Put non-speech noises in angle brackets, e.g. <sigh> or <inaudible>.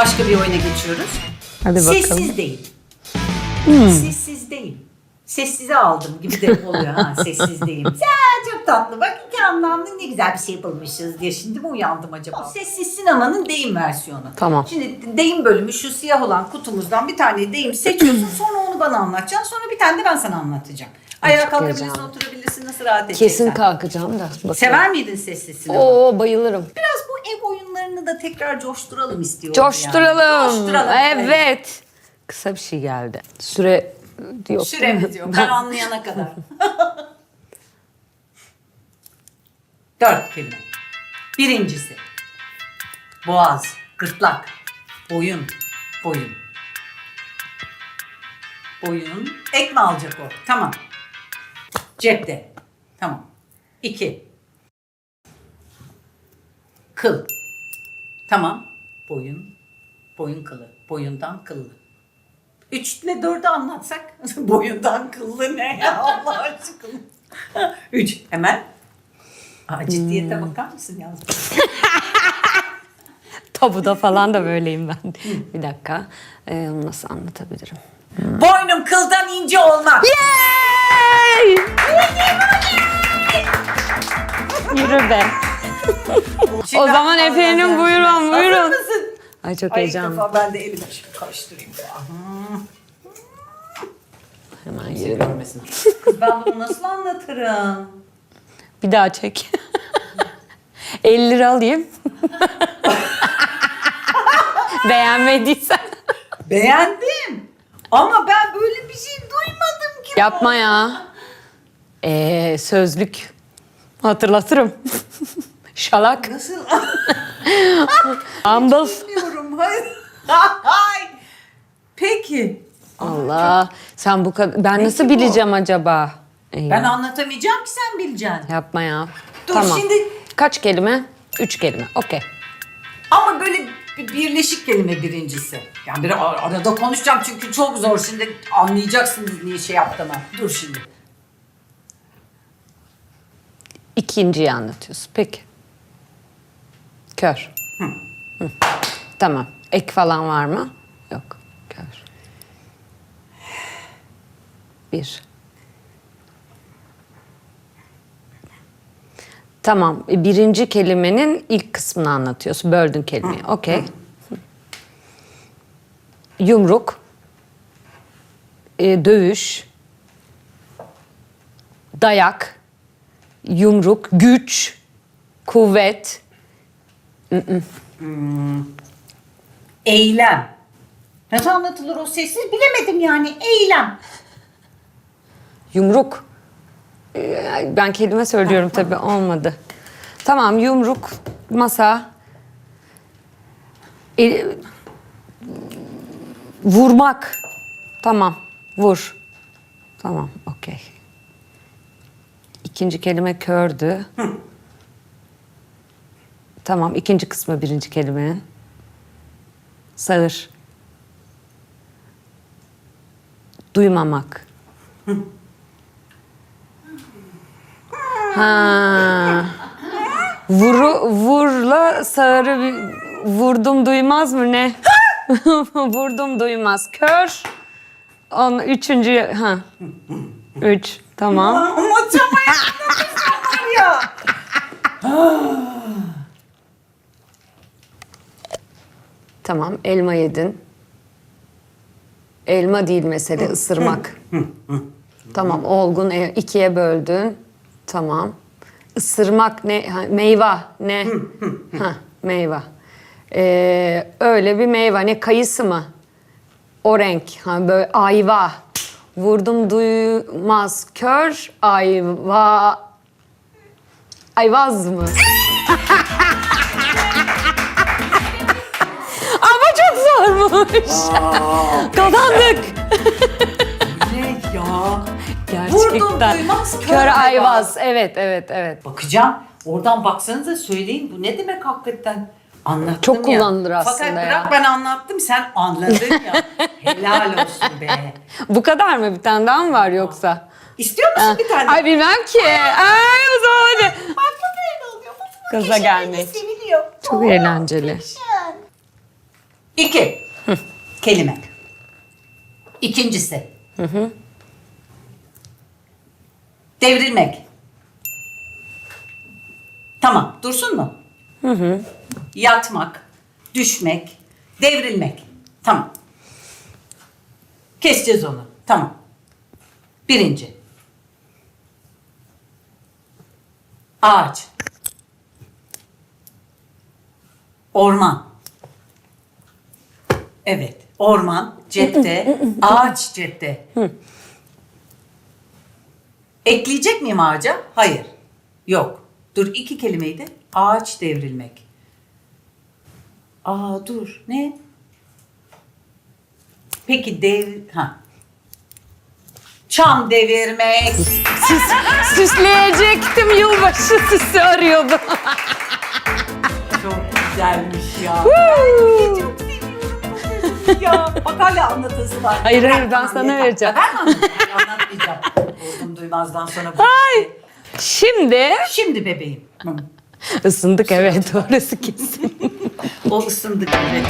Başka bir oyuna geçiyoruz. Hadi bakalım. Hmm. Sessiz değil. Sessiz değil. Sessize aldım gibi de oluyor ha sessiz değil. <laughs> Ya çok tatlı bak iki anlamlı ne güzel bir şey yapılmışız diye şimdi mi uyandım acaba? Sessiz sinemanın deyim versiyonu. Tamam. Şimdi deyim bölümü şu siyah olan kutumuzdan bir tane deyim seçiyorsun <clears throat> sonra onu bana anlatacaksın sonra bir tane de ben sana anlatacağım. Ayağa kalkabilirsin heyecanlı. oturabilirsin nasıl rahat edeceksen. Kesin kalkacağım da. Bakalım. Sever miydin sessiz sinema? Oo bayılırım. Biraz bu ev oyunlarını da tekrar coşturalım istiyorum. Coşturalım. Yani. Coşturalım. Evet. Kısa bir şey geldi. Süre yok. Süremiz yok. Ben <laughs> anlayana kadar. <laughs> Dört kelime. Birincisi. Boğaz, gırtlak, boyun, boyun. Boyun. Ek mi alacak o? Tamam. Cepte. Tamam. İki. Kıl. Tamam. Boyun. Boyun kılı. Boyundan kıllı. Üç ile dördü anlatsak. <laughs> Boyundan kıllı ne ya <laughs> Allah aşkına. <laughs> Üç. Hemen. Aa, ciddiyete bakar mısın yalnız? Tabuda falan da böyleyim ben. bir dakika. Ee, nasıl anlatabilirim? Boynum kıldan ince olmaz. Yay! Yürü be. O zaman efendim buyurun buyurun. mısın? Ay çok Ay ilk heyecanlı. defa ben de elimi şimdi karıştırayım. Hemen yürü. görmesin. Kız ben bunu nasıl anlatırım? Bir daha çek. <laughs> 50 lira alayım. <laughs> Beğenmediysen. Beğendim. Ama ben böyle bir şey duymadım ki. Yapma ya. Ee, sözlük. Hatırlatırım. <laughs> Şalak. Nasıl <laughs> Ambul. anlıyorum? Hayır. Hay. Peki. Allah. Sen bu kadar... Ben nasıl bu? bileceğim acaba? Eyvah. Ben anlatamayacağım ki sen bileceksin. Yapma ya. Dur, tamam. şimdi- Kaç kelime? Üç kelime. Okey. Ama böyle bir birleşik kelime birincisi. Yani bir ar- arada konuşacağım çünkü çok zor. Şimdi anlayacaksınız niye şey yaptığımı. Dur şimdi. İkinciyi anlatıyorsun. Peki. Kör. Hı. Tamam. Ek falan var mı? Yok. Kör. Bir. Tamam. e, Birinci kelimenin ilk kısmını anlatıyorsun. Böldün kelimeyi. Okey. Yumruk. e, dövüş. Dayak. Yumruk. Güç. Kuvvet. Eylem. Nasıl anlatılır o sessiz bilemedim yani. Eylem. Yumruk. Ee, Ben kelime söylüyorum tabii olmadı. Tamam yumruk, masa. E, vurmak. Tamam vur. Tamam okey. İkinci kelime kördü. Tamam ikinci kısmı birinci kelimenin. Sağır. Duymamak. Ha. Vuru, vurla sağırı vurdum duymaz mı ne? <laughs> vurdum duymaz. Kör. On, üçüncü ha. Üç. Tamam. Var ya. Tamam. Elma yedin. Elma değil mesele ısırmak. tamam. Olgun e, ikiye böldün. Tamam. Isırmak ne? Ha, meyve ne? ha, meyve. Ee, öyle bir meyve. Ne kayısı mı? O renk. Ha, böyle ayva. Vurdum duymaz. Kör ayva. Ayvaz mı? <laughs> Ama çok zormuş. Kazandık. Ne ya? Gerçekten. Vurdum duymaz, kör Kör ayvaz. ayvaz. Evet, evet, evet. Bakacağım. Oradan baksanıza söyleyin. Bu ne demek hakikaten? Anlattım Çok ya. kullanılır aslında Fakat ya. bırak ben anlattım sen anladın ya. <laughs> Helal olsun be. Bu kadar mı? Bir tane daha mı var yoksa? İstiyor musun bir tane? Ay bilmem ki. Ay o zaman hadi. Farklı bir oluyor. Bu- bu Gaza kişi gelmek. beni Seviliyor. Çok eğlenceli. İki. Kelime. İkincisi. Devrilmek. Tamam. Dursun mu? Yatmak, düşmek, devrilmek. Tamam. Keseceğiz onu. Tamam. Birinci. Ağaç. Orman. Evet. Orman cepte, ağaç cepte. Ekleyecek miyim ağaca? Hayır. Yok. Dur iki kelimeydi. Ağaç devrilmek. Aa dur. Ne? Peki dev... Ha. Çam devirmek. Süs, süsleyecektim yılbaşı süsü arıyordum. Çok güzelmiş ya. Çok seviyorum. ya bak hala anlatısı var. Hayır, hayır, ben sana vereceğim. Ben anlatacağım? Anlatmayacağım. Oldum duymazdan sonra. bu- Ay. Şimdi Şimdi bebeğim. Hı. ısındık evet orası kesin. O ısındı evet.